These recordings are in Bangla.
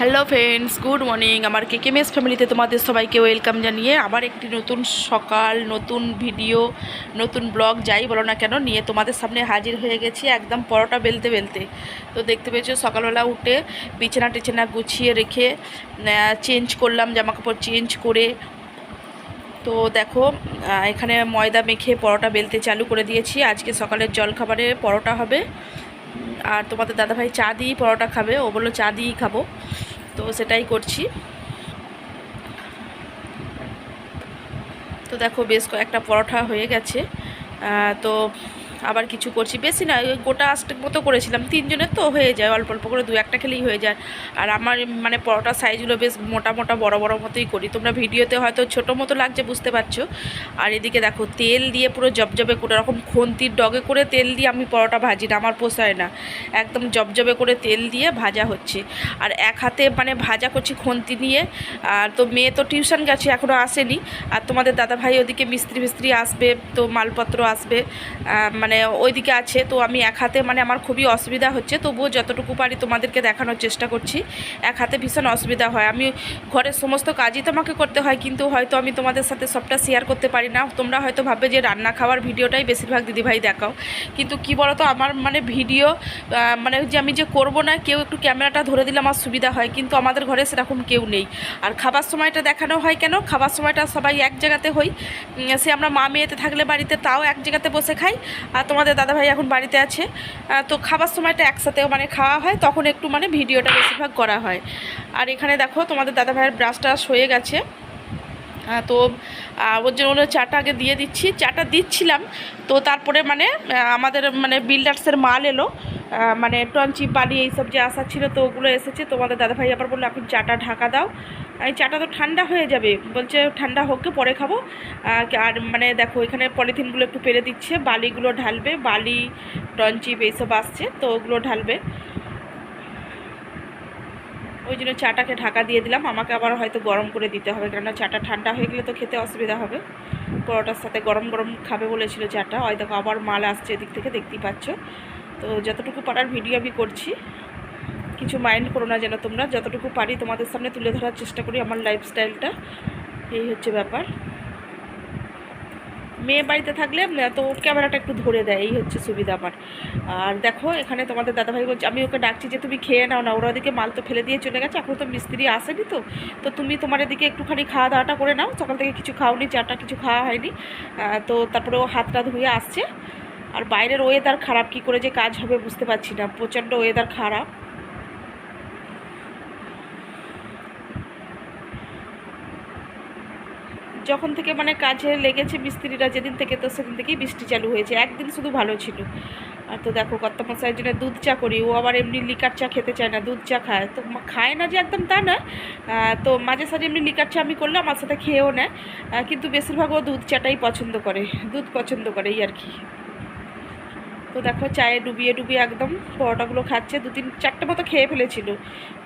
হ্যালো ফ্রেন্ডস গুড মর্নিং আমার কে কেকেমেস ফ্যামিলিতে তোমাদের সবাইকে ওয়েলকাম জানিয়ে আবার একটি নতুন সকাল, নতুন ভিডিও নতুন ব্লগ যাই বলো না কেন, নিয়ে তোমাদের সামনে হাজির হয়ে গেছি একদম পরোটা বেলতে বেলতে। তো দেখতে পেয়েছ, সকালবেলা উঠে বিছানা টিছানা গুছিয়ে রেখে চেঞ্জ করলাম জামা কাপড় চেঞ্জ করে। তো দেখো এখানে ময়দা মেখে পরোটা বেলতে চালু করে দিয়েছি। আজকে সকালের জলখাবারে পরোটা হবে। আর তোমাদের দাদাভাই চা দিয়েই পরোটা খাবে। ও বলল, চা দিয়েই খাব। তো সেটাই করছি। তো দেখো বেশ কয়েকটা পরোটা হয়ে গেছে। তো আবার কিছু করছি। বেশি না ওই গোটা আস্টেক মতো করেছিলাম। তিনজনের তো হয়ে যায় অল্প অল্প করে দু একটা খেলেই হয়ে যায়। আর আমার মানে পরোটার সাইজগুলো বেশ মোটা মোটা বড় বড় মতোই করি। তোমরা ভিডিওতে হয়তো ছোটো মতো লাগছে বুঝতে পারছ। আর এদিকে দেখো তেল দিয়ে পুরো জবজবে করে এরকম খন্তির ডগে করে তেল দিয়ে আমি পরোটা ভাজি না আমার পোষায় না। একদম জবজবে করে তেল দিয়ে ভাজা হচ্ছে। আর এক হাতে মানে ভাজা করছি খন্তি নিয়ে। আর তো মেয়ে তো টিউশন গেছে এখনও আসেনি। আর তোমাদের দাদা ভাই ওদিকে মিস্ত্রি মিস্ত্রি আসবে তো মালপত্র আসবে। আহ, মানে ওইদিকে আছে, তো আমি এক হাতে মানে আমার খুবই অসুবিধা হচ্ছে। তবুও যতটুকু পারি তোমাদেরকে দেখানোর চেষ্টা করছি। এক হাতে ভীষণ অসুবিধা হয়। আমি ঘরের সমস্ত কাজই তো আমাকে করতে হয়, কিন্তু হয়তো আমি তোমাদের সাথে সবটা শেয়ার করতে পারি না। তোমরা হয়তো ভাববে যে রান্না খাওয়ার ভিডিওটাই বেশিরভাগ দিদিভাই দেখাও। কিন্তু কি বলো তো আমার মানে ভিডিও মানে যে আমি যে করব না, কেউ একটু ক্যামেরাটা ধরে দিলে আমার সুবিধা হয়। কিন্তু আমাদের ঘরে সেরকম কেউ নেই। আর খাবার সময়টা দেখানো হয় কেন? খাবার সময়টা সবাই এক জায়গাতে হই। সে আমরা মা মেয়েতে থাকলে বাড়িতে তাও এক জায়গাতে বসে খাই। আর তোমাদের দাদাভাই এখন বাড়িতে আছে। তো খাবার সময়টা একসাথে মানে খাওয়া হয়, তখন একটু মানে ভিডিওটা বেশিরভাগ করা হয়। আর এখানে দেখো, তোমাদের দাদাভাইয়ের ব্রাশ টাশ হয়ে গেছে। তো ওর জন্য ওনার চাটা আগে দিয়ে দিচ্ছি। চাটা দিচ্ছিলাম, তো তারপরে মানে আমাদের মানে বিল্ডার্সের মাল এলো। মানে টঞ্চি বালি এইসব যে আসা ছিল তো ওগুলো এসেছে। তোমাদের দাদাভাই আবার বলল, এখন চাটা ঢাকা দাও। এই চাটা তো ঠান্ডা হয়ে যাবে। বলছে, ঠান্ডা হোক পরে খাব। আর মানে দেখো, এখানে পলিথিনগুলো একটু পেরে দিচ্ছে। বালিগুলো ঢালবে, বালি টঞ্চিপ এইসব আসছে, তো ওগুলো ঢালবে। ওই জন্য চাটাকে ঢাকা দিয়ে দিলাম। আমাকে আবার হয়তো গরম করে দিতে হবে, কেননা চাটা ঠান্ডা হয়ে গেলে তো খেতে অসুবিধা হবে। পরোটার সাথে গরম গরম খাবে বলেছিল চাটা। দেখো, আবার মাল আসছে এদিক থেকে, দেখতেই পাচ্ছ। তো যতটুকু পারার ভিডিও আমি করছি, কিছু মাইন্ড করো না যেন তোমরা, যতটুকু পারি তোমাদের সামনে তুলে ধরার চেষ্টা করি আমার লাইফস্টাইলটা এই হচ্ছে ব্যাপার। মেয়ে বাড়িতে থাকলে তো ক্যামেরাটা একটু ধরে দেয়, এই হচ্ছে সুবিধা আমার। আর দেখো, এখানে তোমাদের দাদাভাই বলছে, আমি ওকে ডাকছি যে তুমি খেয়ে নাও না, ওরা ওদিকে মাল তো ফেলে দিয়ে চলে গেছে, এখন তো মিস্ত্রি আসেনি তো। তো তুমি তোমার এদিকে একটুখানি খাওয়া দাওয়াটা করে নাও, সকাল থেকে কিছু খাওনি, চাটা কিছু খাওয়া হয়নি। তো তারপরে ও হাতটা ধুয়ে আসছে। আর বাইরের ওয়েদার খারাপ কি করে যে কাজ হবে বুঝতে পারছি না। প্রচণ্ড ওয়েদার খারাপ। যখন থেকে মানে কাজে লেগেছে মিস্ত্রিরা যেদিন থেকে তো সেদিন থেকেই বৃষ্টি চালু হয়েছে। একদিন শুধু ভালো ছিল। আর তো দেখো কর্তামশাইয়ের জন্য দুধ চা করি। ও আবার এমনি লিকার চা খেতে চায় না দুধ চা খায়। তো খায় না যে একদম তা আহ, তো মাঝে সাঝে এমনি লিকার চা আমি করলে আমার সাথে খেয়েও নেয়। কিন্তু বেশিরভাগ ও দুধ চাটাই পছন্দ করে। দুধ পছন্দ করে এই আর কি। তো দেখো চায়ে ডুবিয়ে ডুবিয়ে একদম পরোটাগুলো খাচ্ছে দু তিন চারটে মতো খেয়ে ফেলেছিল।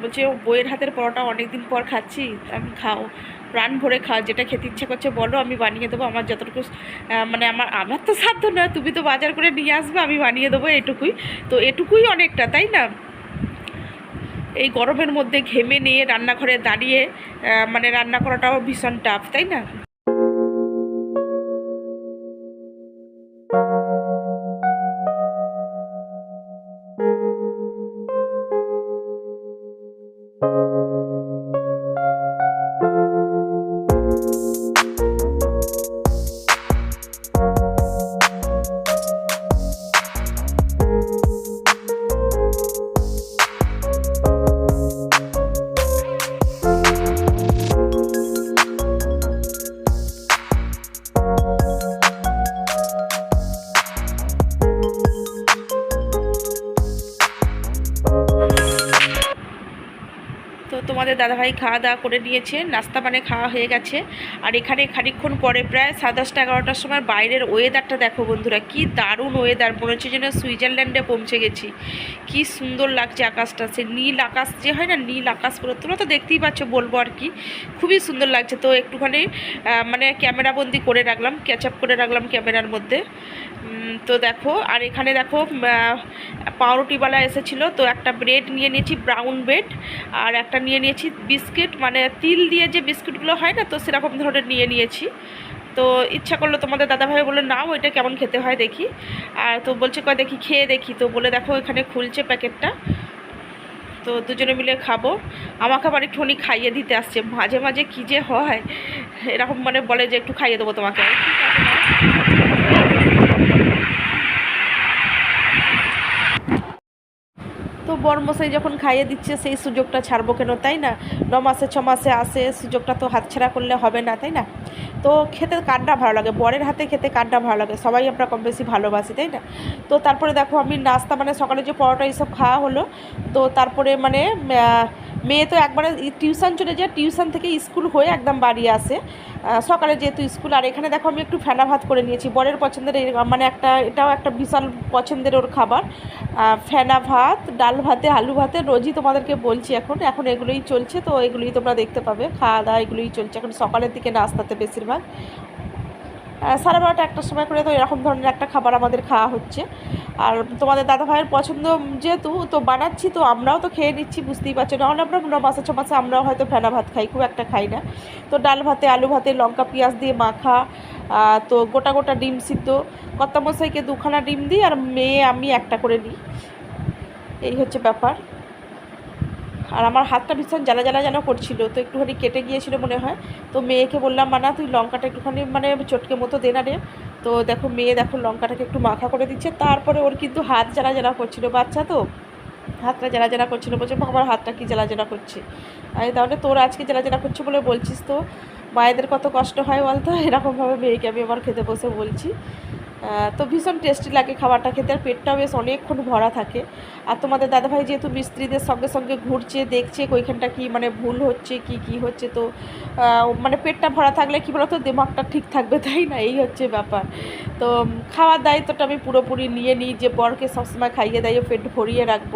বলছে, ও বইয়ের হাতের পরোটা অনেক দিন পর খাচ্ছি, আমি খাও, প্রাণ ভরে খাও, যেটা খেতে ইচ্ছে করছে বলো, আমি বানিয়ে দেবো, আমার যতটুকু মানে আমার আমার তো সাধ্য নয়, তুমি তো বাজার করে নিয়ে আসবে, আমি বানিয়ে দেবো এটুকুই। তো এটুকুই অনেকটা, তাই না? এই গরমের মধ্যে ঘেমে নিয়ে রান্নাঘরে দাঁড়িয়ে মানে রান্না করাটাও ভীষণ টাফ তাই না? দাদাভাই খাওয়া দাওয়া করে নিয়েছে, নাস্তা মানে খাওয়া হয়ে গেছে। আর এখানে খানিকক্ষণ পরে প্রায় সাড়ে দশটা এগারোটার সময় বাইরের ওয়েদারটা দেখো বন্ধুরা, কি দারুণ ওয়েদার মনে হচ্ছে যেন সুইজারল্যান্ডে পৌঁছে গেছি। কি সুন্দর লাগছে আকাশটা, সে নীল আকাশ যে হয় না, নীল আকাশ পুরো, তোমরা তো দেখতেই পাচ্ছ বলব আর কি, খুবই সুন্দর লাগছে। তো একটুখানি মানে ক্যামেরাবন্দি করে রাখলাম ক্যাচ আপ করে রাখলাম ক্যামেরার মধ্যে। তো দেখো আর এখানে দেখো পাউরুটিওয়ালা এসেছিল তো একটা ব্রেড নিয়ে নিয়েছি ব্রাউন ব্রেড আর একটা নিয়ে নিয়েছি বিস্কিট মানে তিল দিয়ে যে বিস্কিটগুলো হয় না তো সেরকম ধরনের নিয়ে নিয়েছি। তো ইচ্ছা করল তোমাদের দাদাভাই বলল নাও ওইটা কেমন খেতে হয় দেখি। আর তো বলছে কয় দেখি খেয়ে দেখি। তো বলে দেখো এখানে খুলছে প্যাকেটটা। তো দুজনে মিলে খাব। আমাকে আবার একটুখানি খাইয়ে দিতে আসছে। মাঝে মাঝে কী যে হয় এরকম মানে বলে যে একটু খাইয়ে দেবো তোমাকে। ঠিক আছে, নাও। তো বর্মশাই যখন খাইয়ে দিচ্ছে, সেই সুযোগটা ছাড়বো কেন? তাই না? ন মাসে, ছ মাসে আসে, সুযোগটা তো হাতছাড়া করলে হবে না, তাই না? তো খেতে কান্না ভালো লাগে, বরের হাতে খেতে কান্না ভালো লাগে, সবাই আমরা কম বেশি ভালোবাসি, তাই না? তো তারপরে দেখো আমি নাস্তা মানে সকালে যে পরোটা, এইসব খাওয়া হলো, তো তারপরে মানে মেয়ে তো একবারে টিউশন চলে যায়, টিউশন থেকে স্কুল হয়ে একদম বাড়ি আসে। সকালে যেহেতু স্কুল, আর এখানে দেখো আমি একটু ফেনা ভাত করে নিয়েছি। বরের পছন্দের মানে একটা, এটাও একটা বিশাল পছন্দের ওর খাবার। ফেনা ভাত, ডাল ভাতে, আলু ভাতে, রোজই তোমাদেরকে বলছি এখন এখন এগুলোই চলছে, তো এগুলোই তোমরা দেখতে পাবে, খাওয়া দাওয়া এগুলোই চলছে। এখন সকালের দিকে নাস্তাতে বেশিরভাগ। সাড়ে বারোটা একটার সময় করে তো এরকম ধরনের একটা খাবার আমাদের খাওয়া হচ্ছে। আর তোমাদের দাদা ভাইয়ের পছন্দ যেহেতু, তো বানাচ্ছি, তো আমরাও তো খেয়ে নিচ্ছি, বুঝতেই পারছ। নাহলে আমরা ন মাসে, ছ মাসে আমরাও হয়তো ফেনা ভাত খাই, খুব একটা খাই না। তো ডাল ভাতে, আলু ভাতে, লঙ্কা, পেঁয়াজ দিয়ে মাখা তো গোটা গোটা ডিম সিদ্ধ। কর্তা মশাইকে দুখানা ডিম দিই, আর মেয়ে আমি একটা করে নিই এই হচ্ছে ব্যাপার। আর আমার হাতটা ভীষণ জ্বালা জ্বালা যেন করছিল তো একটুখানি কেটে গিয়েছিল মনে হয়। তো মেয়েকে বললাম মানা তুই লঙ্কাটা একটুখানি মানে চটকে মতো দে না রে। তো দেখো মেয়ে দেখো লঙ্কাটাকে একটু মাখা করে দিচ্ছে। তারপরে ওর কিন্তু হাত জ্বালা জ্বালা করছিল বাচ্চা তো। হাতটা জ্বালা জ্বালা করছিল বলছে "মা, আমার হাতটা কি জ্বালা জ্বালা করছে? আমি তাহলে তোর আজকে জ্বালা জ্বালা করছে বলে বলছিস তো? মায়েদের কত কষ্ট হয় বলতো? এরকমভাবে মেয়েকে আমি আবার খেতে বসে বলছি। তো ভীষণ টেস্টি লাগে খাবারটা খেতে। আর পেটটাও বেশ অনেকক্ষণ ভরা থাকে। আর তোমাদের দাদাভাই যেহেতু মিস্ত্রিদের সঙ্গে সঙ্গে ঘুরছে, দেখছে ওইখানটা কি মানে ভুল হচ্ছে, কি কি হচ্ছে, তো মানে পেটটা ভরা থাকলে কি বলতো, দিমাগটা ঠিক থাকবে, তাই না? এই হচ্ছে ব্যাপার। তো, খাওয়ার দায়িত্বটা আমি পুরোপুরি নিয়ে নিই, যে বরকে সবসময় খাইয়ে দাইয়ে পেট ভরিয়ে রাখব।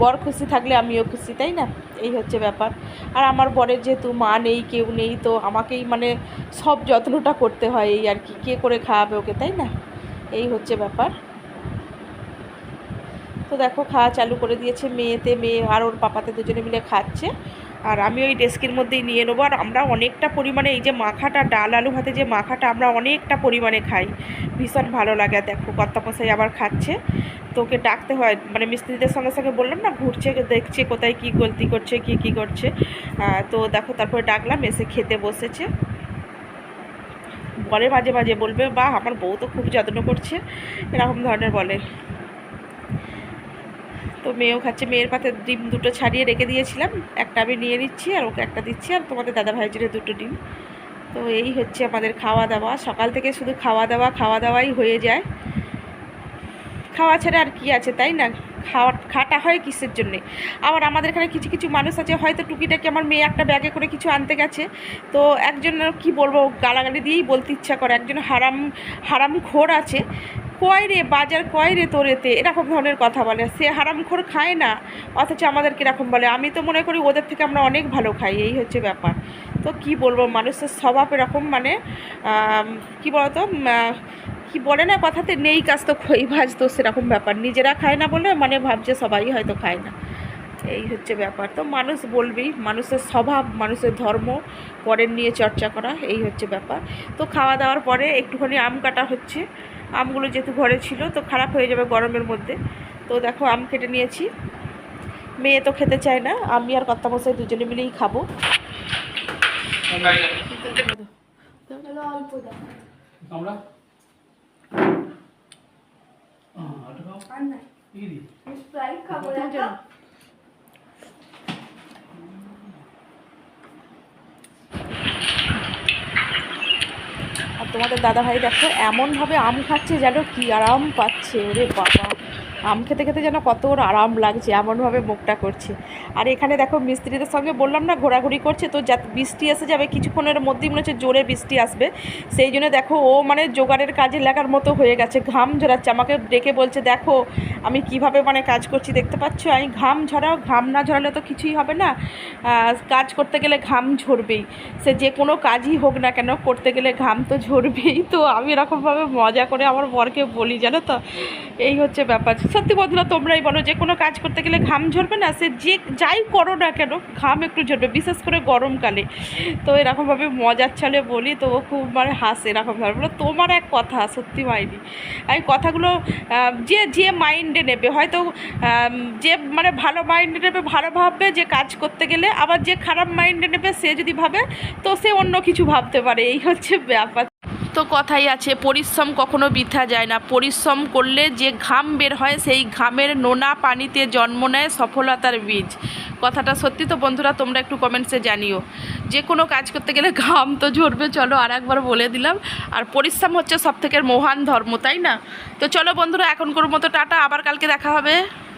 বর খুশি থাকলে আমিও খুশি, তাই না? এই হচ্ছে ব্যাপার। আর আমার বরের যেহেতু মা নেই, কেউ নেই, তো আমাকেই মানে সব যত্নটা করতে হয় এই আর কি, কে করে খাওয়াবে ওকে, তাই না? এই হচ্ছে ব্যাপার। তো দেখো, খাওয়া চালু করে দিয়েছে মেয়েতে, মেয়ে আর ওর পাপাতে দুজনে মিলে খাচ্ছে। আর আমি ওই ডেস্কের মধ্যেই নিয়ে নেব। আর আমরা অনেকটা পরিমাণে এই যে মাখাটা, ডাল আলু ভাতে যে মাখাটা আমরা অনেকটা পরিমাণে খাই। ভীষণ ভালো লাগে, দেখো কর্তা মশাই আবার খাচ্ছে। তো ওকে ডাকতে হয় মানে মিস্ত্রিদের সঙ্গে সঙ্গে বললাম না, ঘুরছে, দেখছে কোথায় কী গলতি করছে, কী কী করছে। তো দেখো, তারপরে ডাকলাম, এসে খেতে বসেছে। বলে মাঝে মাঝে বলবে, বাহ, আমার বউ তো খুব যত্ন করছে। এরকম ধরনের বলে। তো মেয়েও খাচ্ছে। মেয়ের পাতে ডিম দুটো ছাড়িয়ে রেখে দিয়েছিলাম। একটা আমি নিয়ে নিচ্ছি আর ওকে একটা দিচ্ছি আর তোমাদের দাদা ভাইয়ের জন্য দুটো ডিম। তো এই হচ্ছে আমাদের খাওয়া দাওয়া সকাল থেকে শুধু খাওয়া দাওয়া খাওয়া দাওয়াই হয়ে যায়। খাওয়া ছাড়া আর কি আছে, তাই না? খাওয়া, খাটা হয় কিসের জন্যে? আবার আমাদের এখানে কিছু কিছু মানুষ আছে, হয়তো টুকিটাকি আমার মেয়ে একটা ব্যাগে করে কিছু আনতে গেছে। তো একজন কি বলব, গালাগালি দিয়েই বলতে ইচ্ছা করে। একজন হারাম হারাম খোর আছে। কয় রে, বাজার কয় রে তোর এতে এরকম ধরনের কথা বলে। সে হারামখোর খায় না। অথচ আমাদের কীরকম বলে। আমি তো মনে করি ওদের থেকে আমরা অনেক ভালো খাই। এই হচ্ছে ব্যাপার। তো কি বলব, মানুষের স্বভাব এরকম মানে কি বলতো কি বলে না কথাতে, নেই কাজ তো খই ভাজ তো সেরকম ব্যাপার। নিজেরা খায় না বলে মানে ভাবছে সবাই হয়তো খায় না। এই হচ্ছে ব্যাপার। তো মানুষ বলবেই মানুষের স্বভাব, মানুষের ধর্ম, পরের নিয়ে চর্চা করা, এই হচ্ছে ব্যাপার। তো খাওয়া দাওয়ার পরে একটুখানি আম কাটা হচ্ছে। আমগুলো যেহেতু ঘরে ছিল তো খারাপ হয়ে যাবে গরমের মধ্যে। তো দেখো আম কেটে নিয়েছি। মেয়ে তো খেতে চায় না আমি আর কর্তামশাই দুজনে মিলেই খাব। আমরা? তোমাদের দাদাভাই দেখো, এমনভাবে আম খাচ্ছে যেন কি আরাম পাচ্ছে। ওরে বাবা, আম খেতে খেতে যেন কত ওর আরাম লাগছে, এমনভাবে মুখটা করছে। আর এখানে দেখো, মিস্ত্রিদের সঙ্গে বললাম না, ঘোরাঘুরি করছে, তো যা বৃষ্টি এসে যাবে, কিছুক্ষণের মধ্যেই মনে হচ্ছে জোরে বৃষ্টি আসবে। সেই জন্য দেখো, ও মানে জোগাড়ের কাজে লাগার মতো হয়ে গেছে, ঘাম ঝরাচ্ছে। আমাকে ডেকে বলছে, দেখো, আমি কীভাবে মানে কাজ করছি, দেখতে পাচ্ছ? আমি ঘাম ঝরাও, ঘাম না ঝরালে তো কিছুই হবে না। কাজ করতে গেলে ঘাম ঝরবেই। সে যে কোনো কাজই হোক না কেন, করতে গেলে ঘাম তো ঝরবেই তো আমি এরকমভাবে মজা করে আমার বরকে বলি, জানো তো? এই হচ্ছে ব্যাপার। সত্যি বন্ধুরা তোমরাই বলো, যে কোনো কাজ করতে গেলে ঘাম ঝরবে না, সে যে যাই করো না কেন, ঘাম একটু ঝরবে, বিশেষ করে গরমকালে। তো এরকমভাবে মজার ছলে বলি, তো ও খুব মানে হাসে এরকমভাবে। বলে, তোমার এক কথা, সত্যি মাইনি আমি কথাগুলো যে যে মাইন্ডে নেবে, হয়তো যে মানে ভালো মাইন্ডে নেবে, ভালো ভাববে যে কাজ করতে গেলে, আবার যে খারাপ মাইন্ডে নেবে, সে যদি ভাবে, তো সে অন্য কিছু ভাবতে পারে। এই হচ্ছে ব্যাপার। তো কথাই আছে, পরিশ্রম কখনো বৃথা যায় না। পরিশ্রম করলে যে ঘাম বের হয়, সেই ঘামের নোনা পানিতে জন্ম নেয় সফলতার বীজ। কথাটা সত্যি তো বন্ধুরা, তোমরা একটু কমেন্টসে জানিও। যে কোনো কাজ করতে গেলে ঘাম তো ঝরবে, চলো আর একবার বলে দিলাম। আর পরিশ্রম হচ্ছে সব থেকে মহান ধর্ম, তাই না? তো চলো বন্ধুরা, এখনকার মতো টাটা, আবার কালকে দেখা হবে।